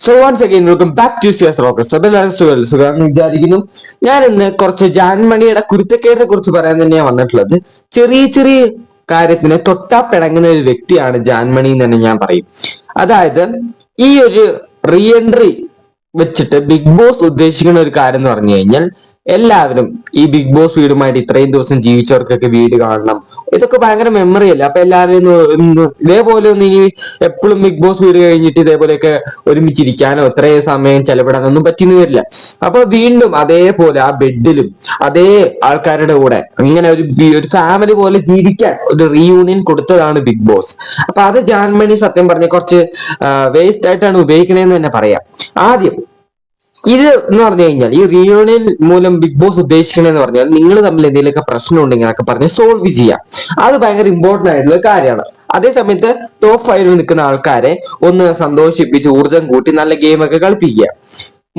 So once again welcome back to സിയസ് റോക്കസ് അപ്പൊ എല്ലാവർക്കും സുഖം വിചാരിക്കുന്നു ഞാൻ ഇന്ന് കുറച്ച് ജാൻമണിയുടെ കുരുത്തക്കേടിനെ കുറിച്ച് പറയാൻ തന്നെയാണ് വന്നിട്ടുള്ളത്. ചെറിയ ചെറിയ കാര്യത്തിന് തൊട്ടാ പിണങ്ങുന്ന ഒരു വ്യക്തിയാണ് ജാൻമണി എന്ന് തന്നെ ഞാൻ പറയും. അതായത് ഈ ഒരു റീ എൻട്രി വെച്ചിട്ട് ബിഗ് ബോസ് ഉദ്ദേശിക്കുന്ന ഒരു കാര്യം എന്ന് പറഞ്ഞു കഴിഞ്ഞാൽ എല്ലാവരും ഈ ബിഗ് ബോസ് വീടുമായിട്ട് ഇത്രയും ദിവസം ജീവിച്ചവർക്കൊക്കെ വീട് കാണണം ഇതൊക്കെ ഭയങ്കര മെമ്മറി അല്ലേ? അപ്പൊ എല്ലാവരും ഇതേപോലെ ഒന്ന് ഇനി എപ്പോഴും ബിഗ് ബോസ് വീട് കഴിഞ്ഞിട്ട് ഇതേപോലെയൊക്കെ ഒരുമിച്ചിരിക്കാനോ ഇത്രയും സമയം ചെലവിടാനൊന്നും പറ്റിയെന്ന് വരില്ല. അപ്പൊ വീണ്ടും അതേപോലെ ആ ബെഡിലും അതേ ആൾക്കാരുടെ കൂടെ ഇങ്ങനെ ഒരു ഒരു ഫാമിലി പോലെ ജീവിക്കാൻ ഒരു റീയൂണിയൻ കൊടുത്തതാണ് ബിഗ് ബോസ് അപ്പൊ അത് ജാൻമണി സത്യം പറഞ്ഞ കുറച്ച് വേസ്റ്റ് ആയിട്ടാണ് ഉപയോഗിക്കണേന്ന് തന്നെ പറയാം. ആദ്യം ഇത് എന്ന് പറഞ്ഞു കഴിഞ്ഞാൽ ഈ റിയൂണിയൻ മൂലം ബിഗ് ബോസ് ഉദ്ദേശിക്കണെന്ന് പറഞ്ഞാൽ നിങ്ങൾ തമ്മിൽ എന്തെങ്കിലുമൊക്കെ പ്രശ്നം ഉണ്ടെങ്കിൽ അതൊക്കെ പറഞ്ഞ് സോൾവ് ചെയ്യാം. അത് ഭയങ്കര ഇമ്പോർട്ടന്റ് ആയിട്ടുള്ള കാര്യമാണ്. അതേ സമയത്ത് ടോപ്പ് ഫൈവിൽ നിൽക്കുന്ന ആൾക്കാരെ ഒന്ന് സന്തോഷിപ്പിച്ച് ഊർജം കൂട്ടി നല്ല ഗെയിമൊക്കെ കളിപ്പിക്കുക.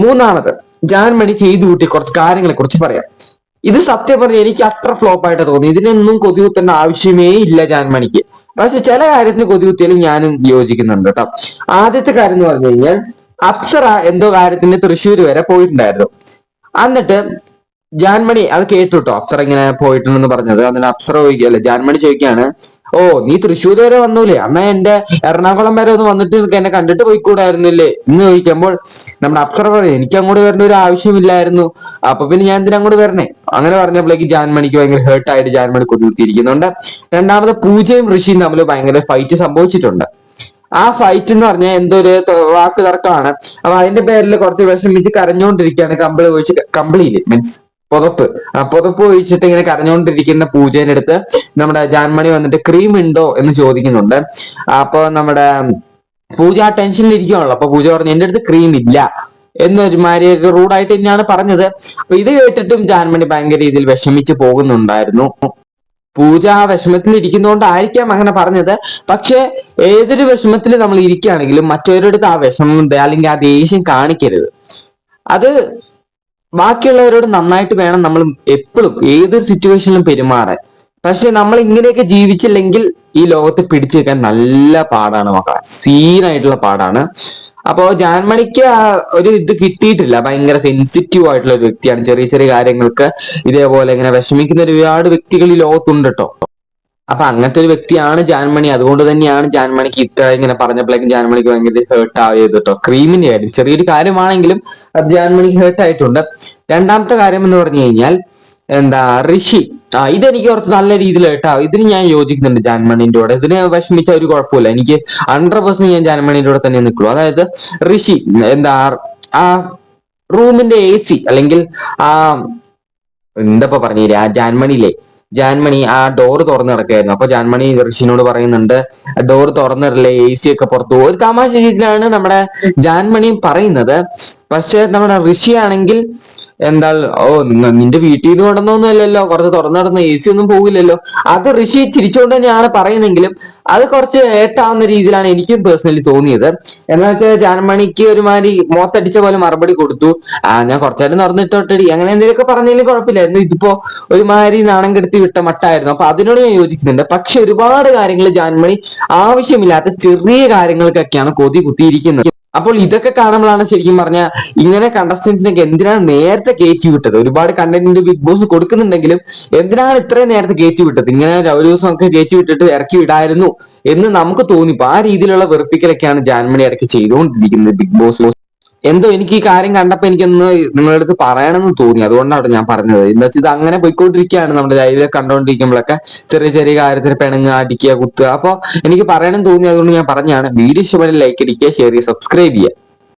മൂന്നാമത് ജാൻമണി ചെയ്തു കൂട്ടി കുറച്ച് കാര്യങ്ങളെ കുറിച്ച് പറയാം. ഇത് സത്യം പറഞ്ഞ എനിക്ക് അത്ര ഫ്ലോപ്പ് ആയിട്ട് തോന്നി. ഇതിനൊന്നും കൊതികുത്തേണ്ട ആവശ്യമേ ഇല്ല ജാൻമണിക്ക് പക്ഷെ ചില കാര്യത്തിന് കൊതികുത്തിയാലും ഞാനും യോജിക്കുന്നുണ്ട് കേട്ടോ. ആദ്യത്തെ കാര്യം എന്ന് പറഞ്ഞു കഴിഞ്ഞാൽ അപ്സര എന്തോ കാര്യത്തിന് തൃശ്ശൂർ വരെ പോയിട്ടുണ്ടായിരുന്നു. എന്നിട്ട് ജാൻമണി അത് കേട്ടു കേട്ടോ അപ്സര ഇങ്ങനെ പോയിട്ടുണ്ടെന്ന് പറഞ്ഞത്. എന്നിട്ട് അപ്സറ ചോദിക്കല്ലേ ജാൻമണി ചോദിക്കാണ് ഓ നീ തൃശ്ശൂർ വരെ വന്നൂലേ? അന്നാ എന്റെ എറണാകുളം വരെ ഒന്ന് വന്നിട്ട് എന്നെ കണ്ടിട്ട് പോയിക്കൂടായിരുന്നില്ലേ? എന്ന് ചോദിക്കുമ്പോൾ നമ്മുടെ അപ്സറ പറയും എനിക്ക് അങ്ങോട്ട് വരേണ്ട ഒരു ആവശ്യമില്ലായിരുന്നു. അപ്പൊ പിന്നെ ഞാൻ എന്തിനാ അങ്ങോട്ട് വരണേ? അങ്ങനെ പറഞ്ഞപ്പോഴേക്ക് ജാൻമണിക്ക് ഭയങ്കര ഹേർട്ടായിട്ട് ജാൻമണി കൊടുത്തിരിക്കുന്നുണ്ട് രണ്ടാമത് പൂജയും ഋഷിയും തമ്മിൽ ഭയങ്കര ഫൈറ്റ് സംഭവിച്ചിട്ടുണ്ട്. ആ ഫൈറ്റ് എന്ന് പറഞ്ഞാൽ എന്തോ ഒരു വാക്ക് തർക്കമാണ്. അപ്പൊ അതിന്റെ പേരിൽ കുറച്ച് വിഷമിച്ച് കരഞ്ഞുകൊണ്ടിരിക്കുകയാണ് കമ്പിളി ഒഴിച്ച് കമ്പിളിയിൽ മീൻസ് പുതപ്പ്. ആ പുതപ്പ് ഒഴിച്ചിട്ട് ഇങ്ങനെ കരഞ്ഞുകൊണ്ടിരിക്കുന്ന പൂജേന്റെ അടുത്ത് നമ്മുടെ ജാൻമണി വന്നിട്ട് ക്രീം ഉണ്ടോ? എന്ന് ചോദിക്കുന്നുണ്ട്. അപ്പൊ നമ്മുടെ പൂജ ആ ടെൻഷനിൽ ഇരിക്കുകയാണല്ലോ അപ്പൊ പൂജ പറഞ്ഞു എന്റെ അടുത്ത് ക്രീം ഇല്ല. എന്നൊരുമാതിരിയൊക്കെ റൂഡായിട്ട് തന്നെയാണ് പറഞ്ഞത്. അപ്പൊ ഇത് കേട്ടിട്ടും ജാൻമണി ഭയങ്കര രീതിയിൽ വിഷമിച്ച് പോകുന്നുണ്ടായിരുന്നു. പൂജ ആ വിഷമത്തിൽ ഇരിക്കുന്നതുകൊണ്ടായിരിക്കാം അങ്ങനെ പറഞ്ഞത്. പക്ഷെ ഏതൊരു വിഷമത്തിൽ നമ്മൾ ഇരിക്കുകയാണെങ്കിലും മറ്റവരുടെ അടുത്ത് ആ വിഷമം അല്ലെങ്കിൽ ആ ദേഷ്യം കാണിക്കരുത്. അത് ബാക്കിയുള്ളവരോട് നന്നായിട്ട് വേണം നമ്മൾ എപ്പോഴും ഏതൊരു സിറ്റുവേഷനിലും പെരുമാറാൻ. പക്ഷെ നമ്മൾ ഇങ്ങനെയൊക്കെ ജീവിച്ചില്ലെങ്കിൽ ഈ ലോകത്ത് പിടിച്ചു വെക്കാൻ നല്ല പാടാണ് മക്കളെ. സീനായിട്ടുള്ള പാടാണ്. അപ്പോ ജാൻമണിക്ക് ഒരു ഇത് കിട്ടിയിട്ടില്ല. ഭയങ്കര സെൻസിറ്റീവ് ആയിട്ടുള്ള ഒരു വ്യക്തിയാണ്. ചെറിയ ചെറിയ കാര്യങ്ങൾക്ക് ഇതേപോലെ ഇങ്ങനെ വിഷമിക്കുന്ന ഒരുപാട് വ്യക്തികൾ ഈ ലോകത്തുണ്ട് കേട്ടോ അപ്പൊ അങ്ങനത്തെ ഒരു വ്യക്തിയാണ് ജാൻമണി. അതുകൊണ്ട് തന്നെയാണ് ജാൻമണിക്ക് ഇത്ര ഇങ്ങനെ പറഞ്ഞപ്പോഴേക്കും ജാൻമണിക്ക് ഭയങ്കര ഹേർട്ട് ആയത് കേട്ടോ ക്രീമിന്റെ കാര്യം. ചെറിയൊരു കാര്യമാണെങ്കിലും അത് ജാൻമണിക്ക് ഹേർട്ട് ആയിട്ടുണ്ട്. രണ്ടാമത്തെ കാര്യം എന്ന് പറഞ്ഞു കഴിഞ്ഞാൽ എന്താ ഋഷി. ആ ഇതെനിക്ക് ഓർത്ത് നല്ല രീതിയിൽ കേട്ടോ. ഇതിന് ഞാൻ യോജിക്കുന്നുണ്ട് ജാൻമണിന്റെ കൂടെ. ഇതിന് വിഷമിച്ച ഒരു കുഴപ്പമില്ല. എനിക്ക് ഹൺഡ്രഡ് പെർസെന്റ് ഞാൻ ജാൻമണിന്റെ കൂടെ തന്നെ നിൽക്കുള്ളൂ. അതായത് ഋഷി എന്താ ആ റൂമിന്റെ എ സി അല്ലെങ്കിൽ ആ എന്താ പറഞ്ഞില്ലേ ആ ജാൻമണിയിലെ ജാൻമണി ആ ഡോർ തുറന്നു കിടക്കായിരുന്നു അപ്പൊ ജാൻമണി ഋഷിനോട് പറയുന്നുണ്ട് ഡോർ തുറന്നിട്ടില്ലേ എ സി ഒക്കെ പുറത്തു ഒരു തമാശ രീതിയിലാണ് നമ്മുടെ ജാൻമണി പറയുന്നത്. പക്ഷെ നമ്മുടെ ഋഷി ആണെങ്കിൽ എന്താ ഓ നിന്റെ വീട്ടിൽ നിന്ന് കൊണ്ടൊന്നും അല്ലല്ലോ. കുറച്ച് തുറന്നു നടന്ന എ സി ഒന്നും പോകില്ലല്ലോ അത് ഋഷി ചിരിച്ചുകൊണ്ട് തന്നെയാണ് പറയുന്നെങ്കിലും അത് കുറച്ച് ഏട്ടാവുന്ന രീതിയിലാണ് എനിക്കും പേഴ്സണലി തോന്നിയത്. എന്താ വെച്ചാൽ ജാൻമണിക്ക് ഒരുമാതിരി മോത്തടിച്ച പോലെ മറുപടി കൊടുത്തു. ആ ഞാൻ കുറച്ചേരം തുറന്നിട്ടോട്ടടി അങ്ങനെ എന്തെങ്കിലുമൊക്കെ പറഞ്ഞാലും കുഴപ്പമില്ലായിരുന്നു. ഇതിപ്പോ ഒരുമാതിരി നാണം കെടുത്തി വിട്ട മട്ടായിരുന്നു. അപ്പൊ അതിനോട് ഞാൻ യോജിക്കുന്നുണ്ട്. പക്ഷെ ഒരുപാട് കാര്യങ്ങൾ ജാൻമണി ആവശ്യമില്ലാത്ത ചെറിയ കാര്യങ്ങൾക്കൊക്കെയാണ് കൊതി കുത്തിയിരിക്കുന്നത്. അപ്പോൾ ഇതൊക്കെ കാണുമ്പോഴാണ് ശരിക്കും പറഞ്ഞ ഇങ്ങനെ കണ്ടസ്റ്റൻസിനൊക്കെ എന്തിനാണ് നേരത്തെ കയറ്റി വിട്ടത്? ഒരുപാട് കണ്ടന്റിന്റെ ബിഗ് ബോസ് കൊടുക്കുന്നുണ്ടെങ്കിലും എന്തിനാണ് ഇത്രയും നേരത്തെ കയറ്റി വിട്ടത്? ഇങ്ങനെ ഒരു ദിവസം ഒക്കെ കയറ്റി വിട്ടിട്ട് ഇറക്കി വിടായിരുന്നു എന്ന് നമുക്ക് തോന്നിപ്പോ ആ രീതിയിലുള്ള വെറുപ്പിക്കലൊക്കെയാണ് ജാൻമണി ഇടയ്ക്ക് ചെയ്തുകൊണ്ടിരിക്കുന്നത് ബിഗ് ബോസ് എന്തോ എനിക്ക് ഈ കാര്യം കണ്ടപ്പോ എനിക്കൊന്ന് നിങ്ങളുടെ അടുത്ത് പറയണമെന്ന് തോന്നി. അതുകൊണ്ടാണ് ഞാൻ പറഞ്ഞത്. എന്താ വെച്ചാൽ ഇത് അങ്ങനെ പോയിക്കൊണ്ടിരിക്കുകയാണ് നമ്മുടെ ലൈവിലെ കണ്ടോണ്ടിരിക്കുമ്പോഴൊക്കെ ചെറിയ ചെറിയ കാര്യത്തിന് പെണുങ്ങ അടിക്കുക കുത്തുക. അപ്പൊ എനിക്ക് പറയണം തോന്നി. അതുകൊണ്ട് ഞാൻ പറഞ്ഞാണ് വീഡിയോ ഇഷ്ടപ്പെട്ട് ലൈക്ക് അടിക്കുക ഷെയർ ചെയ്യുക സബ്സ്ക്രൈബ് ചെയ്യുക.